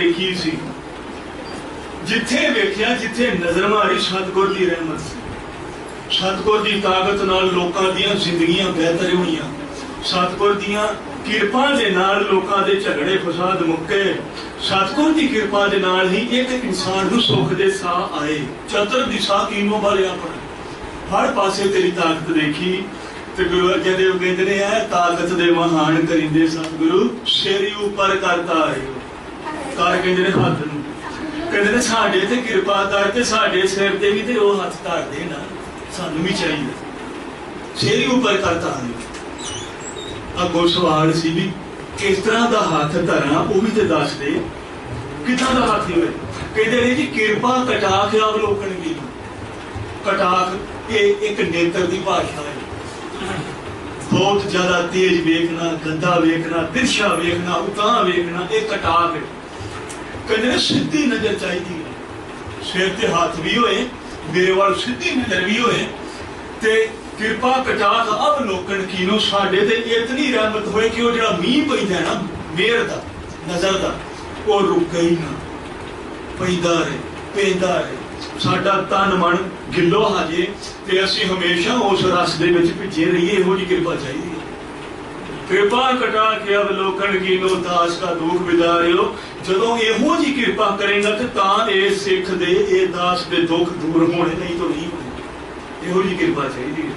ਦੇਖੀ ਸੀ। ਜਿੱਥੇ ਵੇਖਿਆ, ਜਿੱਥੇ ਨਜ਼ਰ ਮਾਰੀ ਸਤਗੁਰ ਦੀ ਰਹਿਮਤ ਸੀ। ਸਤਗੁਰ ਦੀ ਤਾਕਤ ਨਾਲ ਲੋਕਾਂ ਦੀਆਂ ਜ਼ਿੰਦਗੀਆਂ ਬਿਹਤਰ ਹੋਈਆਂ। ਸਤਗੁਰ ਦੀਆਂ ਕਿਰਪਾ ਦੇ ਨਾਲ ਲੋਕਾਂ ਦੇ ਝਗੜੇ, ਫਸਾਦ ਮੁੱਕੇ। ਸਤਗੁਰ ਦੀ ਕਿਰਪਾ ਦੇ ਨਾਲ ਹੀ ਇੱਕ ਇਨਸਾਨ ਨੂੰ ਸੁੱਖ ਦੇ ਸਾਹ ਆਏ। ਚਤਰ ਦਿਸ਼ਾ ਕੀਨੋ ਵਾਲੇ ਆਪਣਾ। ਹਰ ਪਾਸੇ ਤੇਰੀ ਤਾਕਤ ਦੇਖੀ ਤੇ ਗੁਰੂ ਅਰਜਨ ਦੇਵ ਕਹਿੰਦੇ ਨੇ ਇਹ ਤਾਕਤ ਦੇ ਮਹਾਨ ਕਰਿੰਦੇ ਸਤਿਗੁਰੂ, ਸ਼ੇਰੀ ਉੱਪਰ ਕਰਤਾ ਆਇਓ। ਕਰ ਕਹਿੰਦੇ ਨੇ ਹੱਥ ਨੂੰ। ਕਹਿੰਦੇ ਨੇ ਸਾਡੇ ਤੇ ਕਿਰਪਾ ਕਰ ਤੇ ਸਾਡੇ ਸਿਰ ਤੇ ਵੀ ਤੇ ਉਹ ਹੱਥ ਧਰ ਦੇ ਸਾਨੂੰ ਵੀ ਚਾਹੀਦਾ। ਸ਼ੇਰੀ ਉੱਪਰ ਕਰਤਾ ਆਇਓ ਅੱਗੋਂ ਸਵਾਲ ਸੀ ਵੀ ਕਿਸ ਤਰ੍ਹਾਂ ਦਾ ਹੱਥ ਧਰਾਂ, ਉਹ ਵੀ ਤੇ ਦੱਸ ਦੇ। ਕਿੱਦਾਂ ਦਾ ਹੱਥ ਹੋਵੇ? ਕਹਿੰਦੇ ਨੇ ਜੀ, ਕਿਰਪਾ ਕਟਾਖ ਅਵਲੋਕਨ ਕੀ ਕਟਾਖ ਇਹ ਇੱਕ ਨੇਤਰ ਦੀ ਭਾਸ਼ਾ ਹੈ। ਬਹੁਤ ਜ਼ਿਆਦਾ ਤੇਜ਼ ਵੇਖਣਾ, ਗੰਦਾ ਵੇਖਣਾ ਤਿਰਛਾ ਵੇਖਣਾ ਉਤਾਂ ਵੇਖਣਾ, ਇਹ ਕਟਾਖ ਹੈ। ਕਹਿੰਦੇ ਨੇ ਸਿੱਧੀ ਨਜ਼ਰ ਚਾਹੀਦੀ ਹੈ। ਸਿਰ ਤੇ ਹੱਥ ਵੀ ਹੋਏ, ਮੇਰੇ ਵੱਲ ਸਿੱਧੀ ਨਜ਼ਰ ਵੀ ਹੋਏ ਤੇ ਕਿਰਪਾ ਕਟਾਖ ਅਬ ਲੋਕਣ ਕੀਨੋ ਸਾਡੇ ਤੇ ਇਤਨੀ ਰਹਿਮਤ ਹੋਏ ਕਿ ਉਹ ਜਿਹੜਾ ਮੀਂਹ ਪੈਂਦਾ ਨਾ ਮਿਹਰ ਦਾ, ਨਜ਼ਰ ਦਾ, ਉਹ ਰੁਕ ਗਈ ਨਾ। ਪੈਂਦਾ ਰਹੇ ਪੈਂਦਾ ਰਹੇ। ਸਾਡਾ ਤਨ ਮਨ ਗਿੱਲੋ ਹਜੇ ਤੇ ਅਸੀਂ ਹਮੇਸ਼ਾ ਉਸ ਰਸ ਦੇ ਵਿੱਚ ਭਿੱਜੇ ਰਹੀਏ, ਇਹੋ ਜੀ ਕਿਰਪਾ ਚਾਹੀਦੀ ਹੈ। ਕਿਰਪਾ ਕਟਾ ਕੇ ਅਵਲੋਕਨ ਕੀਨੋ ਦਾਸ ਦਾ ਦੁੱਖ ਵਿਦਾਰਿਓ ਜਦੋਂ ਇਹੋ ਜੀ ਕਿਰਪਾ ਕਰੇਗਾ ਤੇ ਤਾਂ ਇਹ ਸਿੱਖ ਦੇ, ਇਹ ਦਾਸ ਦੇ ਦੁੱਖ ਦੂਰ ਹੋਣੇ ਨਹੀਂ ਤਾਂ ਨਹੀਂ ਹੋਣੇ। ਇਹੋ ਜੀ ਕਿਰਪਾ ਚਾਹੀਦੀ ਹੈ।